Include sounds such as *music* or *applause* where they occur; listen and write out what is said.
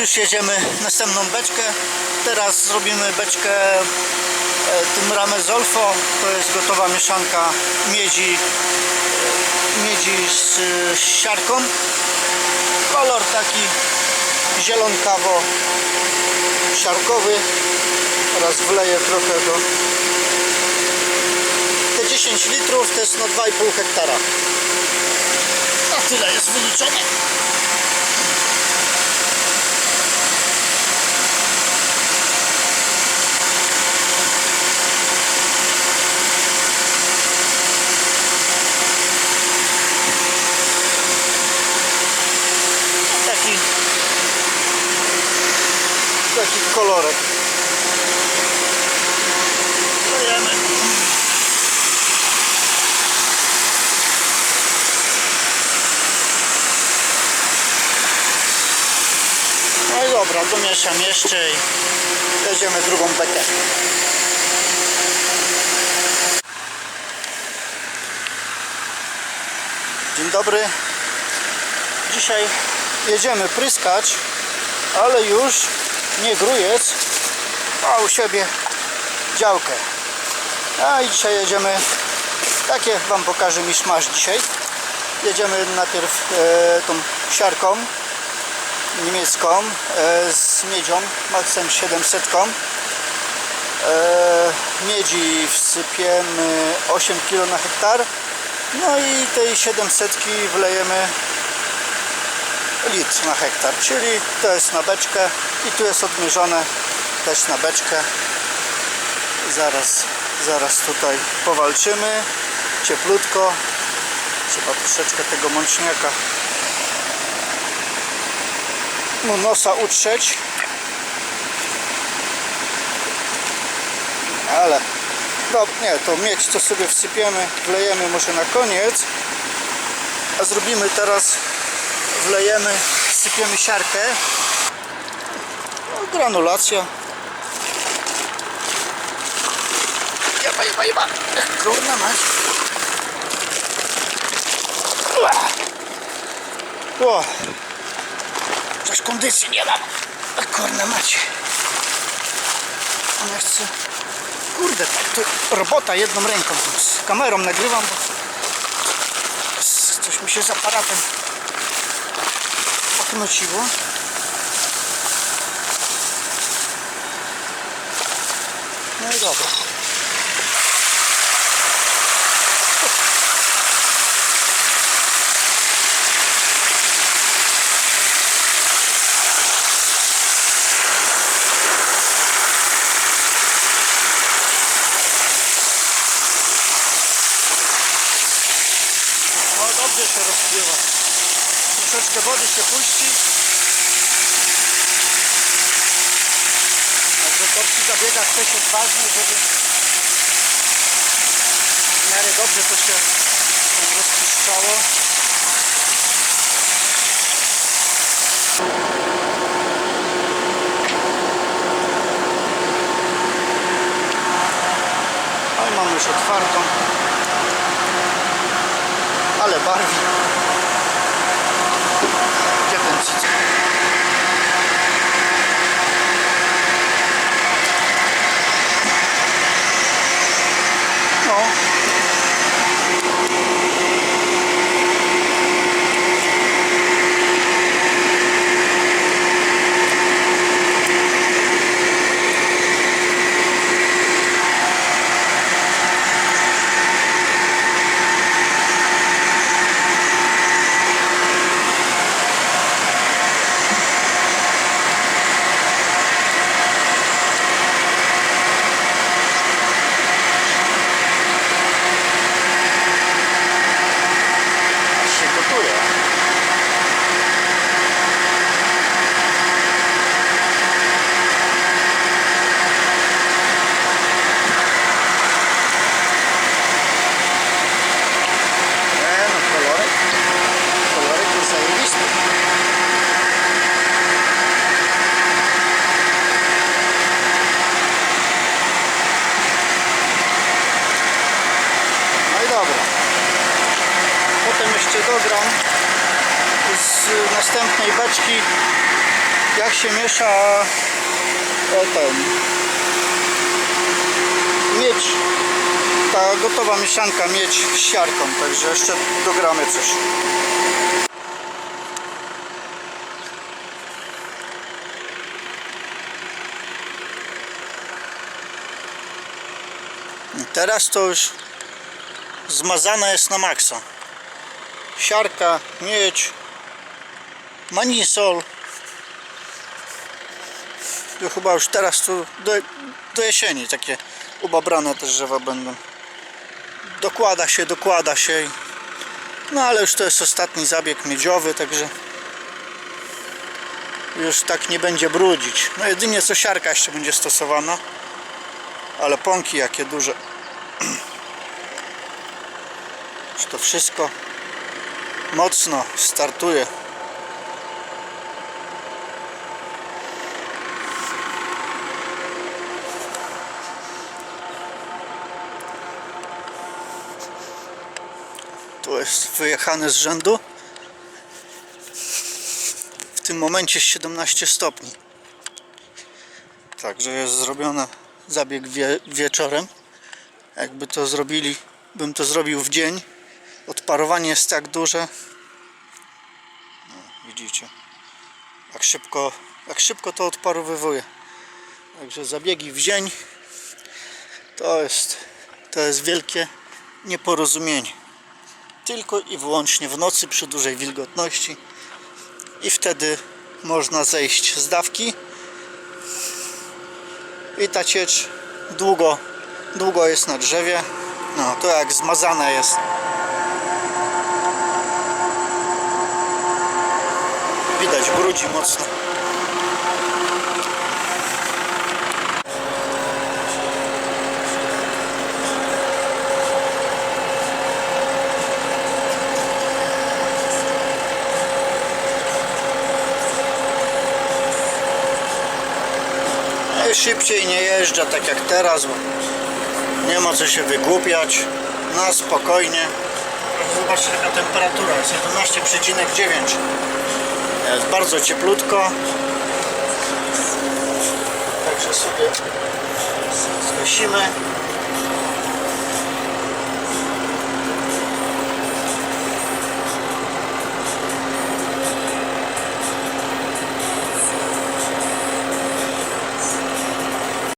już jedziemy następną beczkę. Teraz zrobimy beczkę e, tym ramę Zolfo. To jest gotowa mieszanka miedzi, e, miedzi z, siarką. Kolor taki zielonkawo siarkowy. Teraz wleję trochę do te 10 litrów to jest na 2,5 hektara. Na tyle jest wyliczone. Taki taki kolorek. Dajemy. No i dobra, domieszam jeszcze i jedziemy drugą bekę. Dzień dobry. Dzisiaj jedziemy pryskać, ale już nie grujec, a u siebie działkę. A i dzisiaj jedziemy, takie Wam pokażę misz masz dzisiaj. Jedziemy najpierw e, tą siarką niemiecką e, z miedzią Maxem 700 e, miedzi wsypiemy 8 kg na hektar no i tej 700 wlejemy litr na hektar. Czyli to jest na beczkę i tu jest odmierzone też na beczkę. Zaraz, zaraz tutaj powalczymy. Cieplutko. Trzeba troszeczkę tego mączniaka mu nosa utrzeć. Ale no nie, to miedź to sobie wsypiemy wlejemy może na koniec. A zrobimy teraz wlejemy wsypiemy siarkę no, granulacja jeba, jeba, jeba kurna mać o Coś kondycji nie mam. Kurna macie. Ja chcę... Kurde, tak to robota jedną ręką. Z kamerą nagrywam, bo coś mi się z aparatem poknociło. No i dobra. O, dobrze się rozpływa. Troszeczkę wody się puści. Także to przy zabiegach też jest ważne, żeby w miarę dobrze to się rozpuszczało. No i już otwartą ale barwi. Gdzie ten cyc? No. Aż się gotuje. E, no kolorek, kolorek jest zajebisty. No i dobra. Jeszcze dogram z następnej beczki. Jak się miesza o ten. Miedź. Ta gotowa mieszanka miedź z siarką także jeszcze dogramy coś. Teraz to już zmazane jest na maksa siarka, miedź manisol. To chyba już teraz tu do, do jesieni takie ubabrane te drzewa będą. Dokłada się, dokłada się no ale już to jest ostatni zabieg miedziowy także już tak nie będzie brudzić. No jedynie co siarka jeszcze będzie stosowana ale pąki jakie duże. *clears throat* Już to wszystko mocno startuje Tu jest wyjechane z rzędu. W tym momencie jest 17 stopni. Także jest zrobiony zabieg wie, wieczorem. Jakby to zrobili, bym to zrobił w dzień. Odparowanie jest tak duże. No, widzicie. Jak szybko, jak szybko to odparowywuje. Także zabiegi w dzień to jest, to jest wielkie nieporozumienie tylko i wyłącznie w nocy przy dużej wilgotności i wtedy można zejść z dawki i ta ciecz długo, długo jest na drzewie no to jak zmazane jest brudzi mocno No szybciej nie jeżdża tak jak teraz, bo nie ma co się wygłupiać. Na spokojnie. Zobaczcie jaka temperatura jest 11,9. Jest bardzo cieplutko. Także sobie zgasimy.